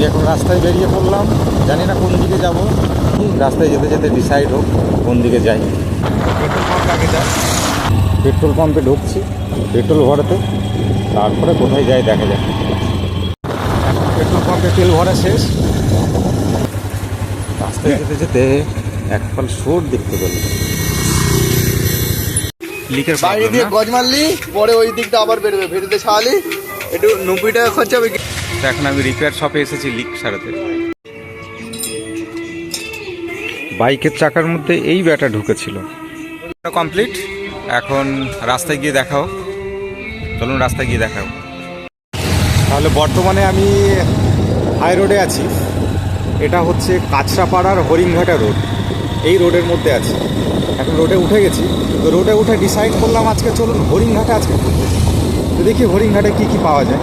আমি এখন রাস্তায় বেরিয়ে পড়লাম। জানি না কোন দিকে যাব। রাস্তায় যেতে যেতে ডিসাইড হোক কোন দিকে যাই। পেট্রোল পাম্প আগে যাই পেট্রোল পাম্পে ঢুকছি পেট্রোল ভরাতে। তারপরে কোথায় যাই দেখা যাক। পেট্রোল পাম্পে তেল ভরা শেষ। রাস্তায় যেতে যেতে এক ফল সোর দেখতে পেলাম। লিকের বাইরে দিয়ে গজ মারলি পরে ওই দিকটা আবার বেরোবে। ভেতরে ছাড়ালি একটু নব্বই টাকা খরচা হবে তো এখন আমি রিপেয়ার শপে এসেছি লিক সারাতে। বাইকের চাকার মধ্যে এই ব্যাটা ঢুকেছিল। কমপ্লিট এখন রাস্তায় গিয়ে দেখাও। চলুন রাস্তায় গিয়ে দেখাও। তাহলে বর্তমানে আমি হাই রোডে আছি। এটা হচ্ছে কাঁচরাপাড়ার হরিণঘাটা রোড এই রোডের মধ্যে আছি। এখন রোডে উঠে গেছি। তো রোডে উঠে ডিসাইড করলাম আজকে চলুন হরিংঘাটে আজকে। তো দেখি হরিণঘাটে কী কী পাওয়া যায়।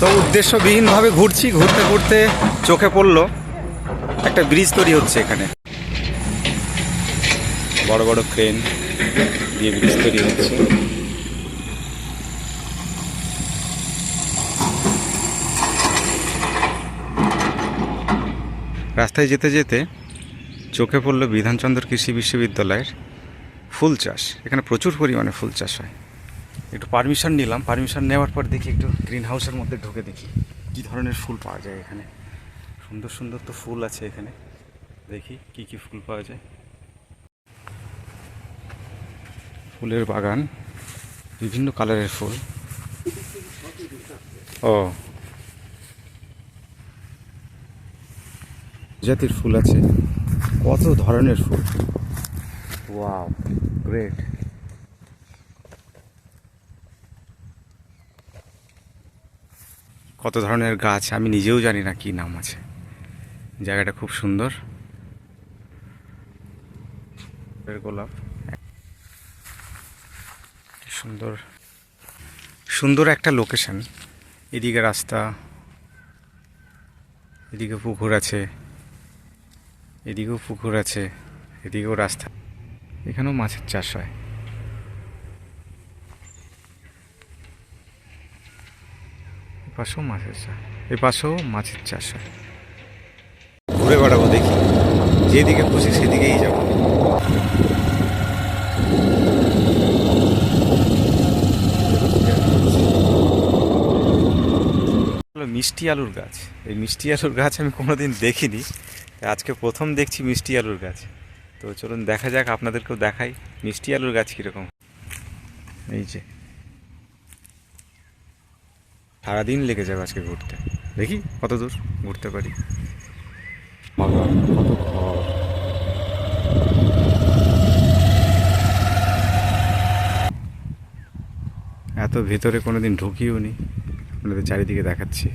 তো উদ্দেশ্যবিহীনভাবে ঘুরছি, ঘুরতে ঘুরতে চোখে পড়ল। একটা ব্রিজ তৈরি হচ্ছে এখানে। বড় বড় ক্রেন দিয়ে ব্রিজ তৈরি হচ্ছে। রাস্তায় যেতে যেতে চোখে পড়ল বিধানচন্দ্র কৃষি বিশ্ববিদ্যালয়ের ফুল চাষ। এখানে প্রচুর পরিমাণে ফুল চাষ হয়। একটু পারমিশন নিলাম। পারমিশন নেওয়ার পর দেখি একটু গ্রিন হাউসের মধ্যে ঢুকে দেখি কী ধরনের ফুল পাওয়া যায় এখানে। সুন্দর সুন্দর তো ফুল আছে এখানে। দেখি কি কি ফুল পাওয়া যায়। ফুলের বাগান বিভিন্ন কালারের ফুল। ও। জাতির ফুল আছে। কত ধরনের ফুল? ওয়াও গ্রেট কত ধরনের গাছ আমি নিজেও জানি না কি নাম আছে। জায়গাটা খুব সুন্দর। গোলাপ। সুন্দর। সুন্দর একটা লোকেশন এদিকে রাস্তা। এদিকে পুকুর আছে। এদিকেও পুকুর আছে। এদিকেও রাস্তা। এখানেও মাছের চাষ হয়। পাশেও মাছের চাষ এ পাশেও মাছের চাষ হয়। ঘুরে বেড়াবো দেখি যেদিকে খুশি সেদিকেই যাব। মিষ্টি আলুর গাছ। এই মিষ্টি আলুর গাছ আমি কোনোদিন দেখিনি। আজকে প্রথম দেখছি মিষ্টি আলুর গাছ। তো চলুন দেখা যাক, আপনাদেরকেও দেখাই মিষ্টি আলুর গাছ কীরকম। এই যে। সারাদিন লেগে যাবে আজকে ঘুরতে। দেখি কত দূর ঘুরতে পারি। এত ভেতরে কোনোদিন ঢুকিও নি। আপনাদের চারিদিকে দেখাচ্ছি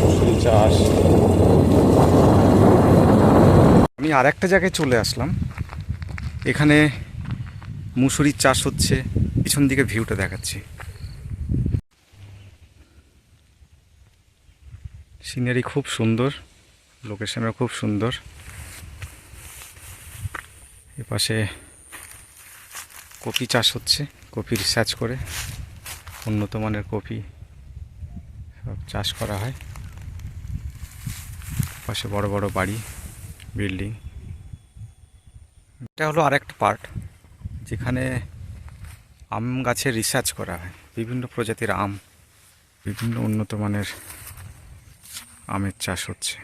মৌসুমী চাষ আমি আর একটা জায়গায় চলে আসলাম। এখানে মুসুরির চাষ হচ্ছে, পিছন দিকে ভিউটা দেখাচ্ছি। সিনারি খুব সুন্দর, লোকেশনও খুব সুন্দর। এপাশে কপি চাষ হচ্ছে, কপি রিসার্চ করে, উন্নত মানের কপি সব চাষ করা হয়। পাশে বড় বড় বাড়ি বিল্ডিং এটা হলো আরেকটা পার্ট। যেখানে আম গাছের রিসার্চ করা হয়। বিভিন্ন প্রজাতির আম, বিভিন্ন উন্নত মানের আমের চাষ হচ্ছে।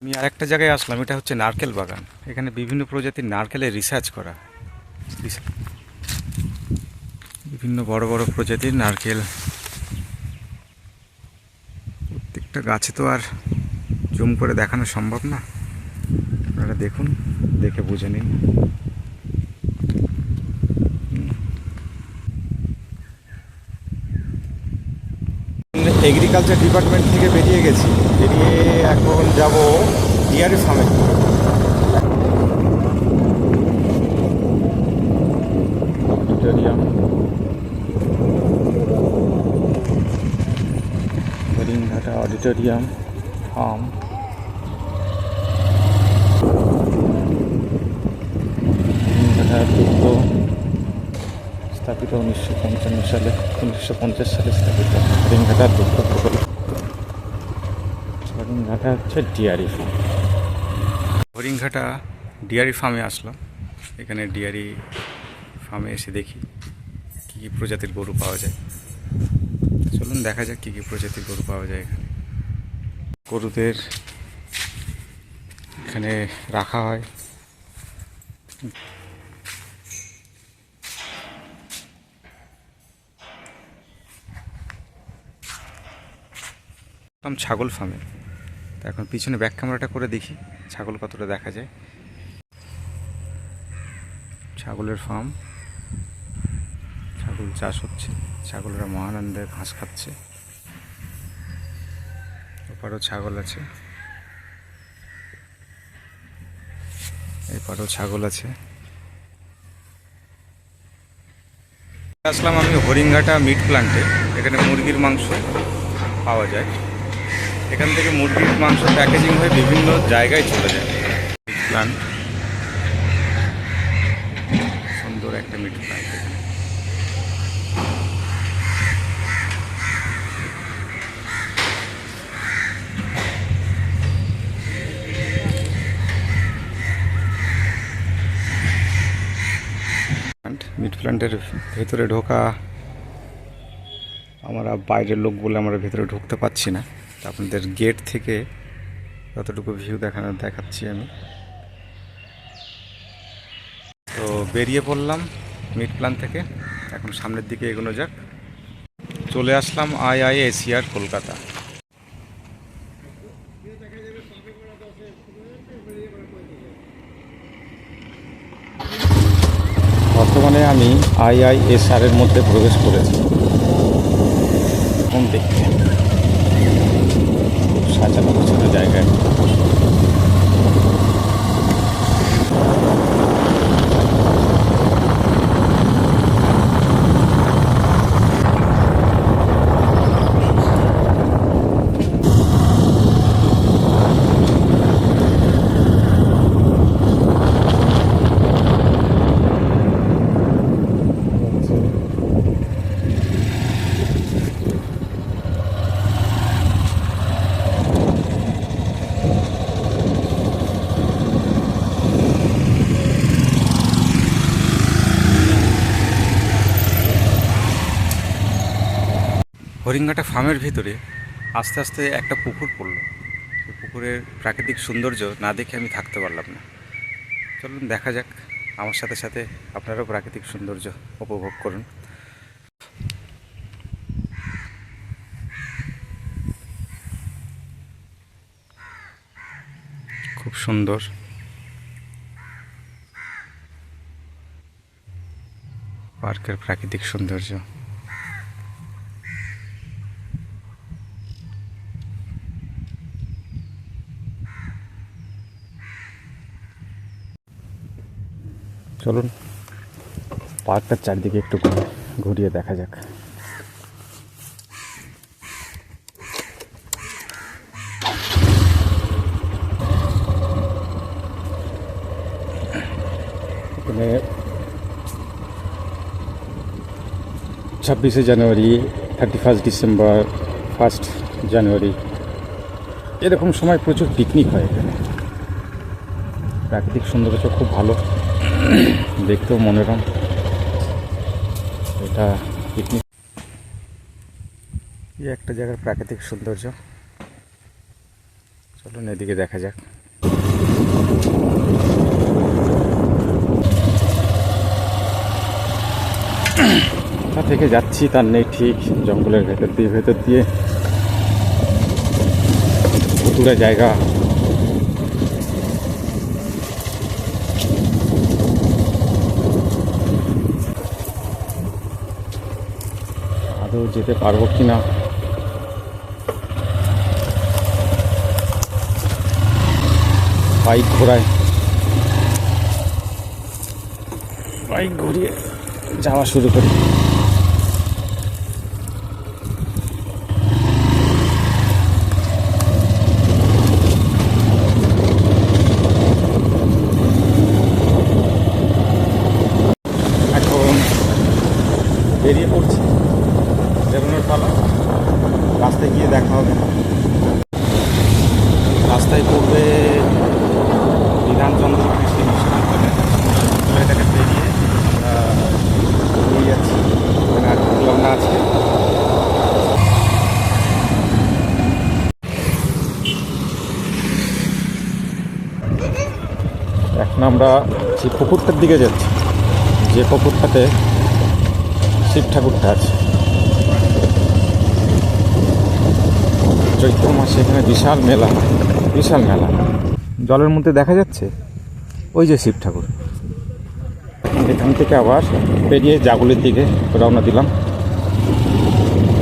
আমি আরেকটা জায়গায় আসলাম, এটা হচ্ছে নারকেল বাগান। এখানে বিভিন্ন প্রজাতির নারকেলের রিসার্চ করা বিভিন্ন বড় বড় প্রজাতির নারকেল। প্রত্যেকটা গাছে তো আর জুম করে দেখানো সম্ভব না। আপনারা দেখুন, দেখে বুঝে নিন। এগ্রিকালচার ডিপার্টমেন্ট থেকে বেরিয়ে গেছি। বেরিয়ে এখন যাব ডিআরএ ফার্মে auditorium Haringhata auditorium farm Haringhata দুর্গ স্থাপিত উনিশশো পঞ্চান্ন সালে উনিশশো পঞ্চাশ সালে স্থাপিত হরিণঘাটা দুর্গ প্রকল্প। হরিণঘাটা হচ্ছে ডিয়ারি ফার্ম। হরিণঘাটা ডিয়ারি ফার্মে আসলাম। এখানে ডিয়ারি ফার্মে এসে দেখি কী কী প্রজাতির গরু পাওয়া যায়। চলুন দেখা যাক কী কী প্রজাতির গরু পাওয়া যায় এখানে। গরুদের এখানে রাখা হয়। আমি ছাগল ফার্মে তো এখন পিছনে ব্যাক ক্যামেরাটা করে দেখি, ছাগল কতটা দেখা যায়। ছাগলের ফার্ম ছাগল চাষ হচ্ছে, ছাগলরা মহানন্দে ঘাস খাচ্ছে। ওপারেও ছাগল আছে। এপারেও ছাগল আছে। আসলাম আমি হরিঙ্গাটা মিট প্লান্টে এখানে মুরগির মাংস পাওয়া যায়। এখান থেকে মুরগির মাংস প্যাকেজিং হয়ে বিভিন্ন জায়গায় চলে যায়। মিট প্লান্ট সুন্দর একটা মিট মিট প্ল্যান্টের ভেতরে ঢোকা। আমরা বাইরের লোক বলে আমরা ভেতরে ঢুকতে পারছি না। আপনাদের গেট থেকে যতটুকু ভিউ দেখানো, দেখাচ্ছি আমি। তো বেরিয়ে পড়লাম মিড প্ল্যান থেকে। এখন সামনের দিকে এগোনো যাক। চলে আসলাম আই আই এশিয়ার কলকাতা। বর্তমানে আমি আইআইএসআর এর মধ্যে প্রবেশ করেছি। এখন দেখতে সাজানো গোছানো জায়গায়। হরিঙ্গাটা ফার্মের ভিতরে আস্তে আস্তে একটা পুকুর পড়ল। সেই পুকুরের প্রাকৃতিক সৌন্দর্য না দেখে আমি থাকতে পারলাম না। চলুন দেখা যাক, আমার সাথে সাথে আপনারাও প্রাকৃতিক সৌন্দর্য উপভোগ করুন। খুব সুন্দর। পার্কের প্রাকৃতিক সৌন্দর্য। চলুন, পার্কটার চারদিকে একটু ঘুরে- ঘুরিয়ে দেখা যাক। এখানে ছাব্বিশে জানুয়ারি thirty first December first January এরকম সময় প্রচুর পিকনিক হয় এখানে। প্রাকৃতিক সৌন্দর্য খুব ভালো। দেখতেও মনোরম। এটা পিকনিক এই একটা জায়গার প্রাকৃতিক সৌন্দর্য। চলুন এদিকে দেখা যাক। কোথা থেকে যাচ্ছি তার নেই ঠিক। জঙ্গলের ভেতর দিয়ে ভেতর দিয়ে। ভুতুড়ে জায়গা আদৌ যেতে পারব কি না বাইক ঘোরায় বাইক ঘুরিয়ে যাওয়া শুরু করি এখন বেরিয়ে পড়ছি বেরোনোর পালা রাস্তায় গিয়ে দেখা হবে রাস্তায় পড়বে বিধানচন্দ্র কৃষি বিশ্ববিদ্যালয় এটাকে পেরিয়ে আমরা বেরিয়ে যাচ্ছি ওখানে আর ঢুকলাম না আজকে এখন আমরা সেই পুকুরটার দিকে যাচ্ছি, যে পুকুরটাতে শিব ঠাকুরটা আছে। চৈত্র মাসে এখানে বিশাল মেলা বিশাল মেলা। জলের মধ্যে দেখা যাচ্ছে ওই যে শিব ঠাকুর। এখান থেকে আবার পেরিয়ে জাগুলির দিকে রওনা দিলাম।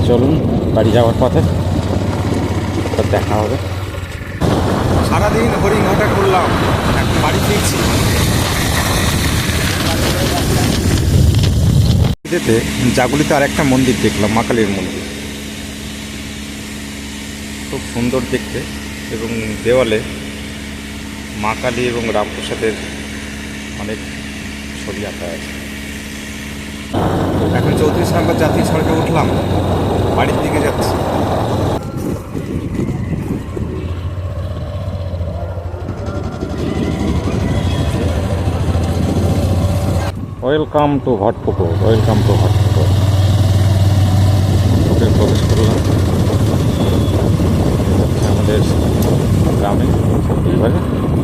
চলুন বাড়ি যাওয়ার পথে দেখা হবে। সারাদিন হরিণঘাটা করলাম। এখন বাড়ি ফিরছি। যেতে জাগুলিতে আর একটা মন্দির দেখলাম, মা কালীর মন্দির। খুব সুন্দর দেখতে এবং দেওয়ালে মা কালী এবং রামপ্রসাদের অনেক ছবি আঁকা আছে। এখন চৌত্রিশ নম্বর জাতীয় সড়কে উঠলাম, বাড়ির দিকে যাচ্ছি। Welcome to Bhatpukur welcome to Bhatpukur okay প্রবেশ করলাম। হচ্ছে আমাদের গ্রামে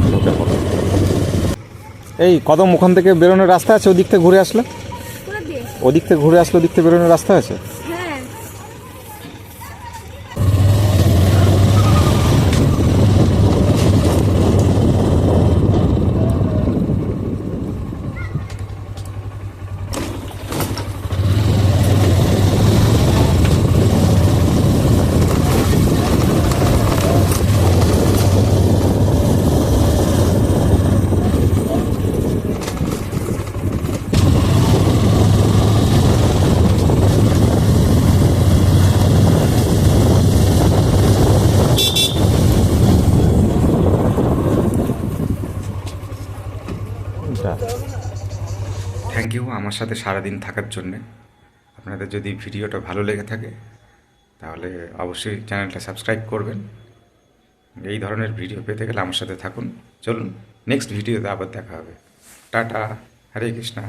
ঢুকে এই কদম ওখান থেকে বেরোনোর রাস্তা আছে ওদিক থেকে ঘুরে আসলে? ওদিক থেকে ঘুরে আসলে ওদিক থেকে বেরোনোর রাস্তা আছে হ্যাঁ থ্যাংক ইউ আমার সাথে সারাদিন থাকার জন্যে। আপনাদের যদি ভিডিওটা ভালো লেগে থাকে, তাহলে অবশ্যই চ্যানেলটা সাবস্ক্রাইব করবেন। এই ধরনের ভিডিও পেতে গেলে আমার সাথে থাকুন। চলুন নেক্সট ভিডিওতে আবার দেখা হবে। টাটা, হরে কৃষ্ণা।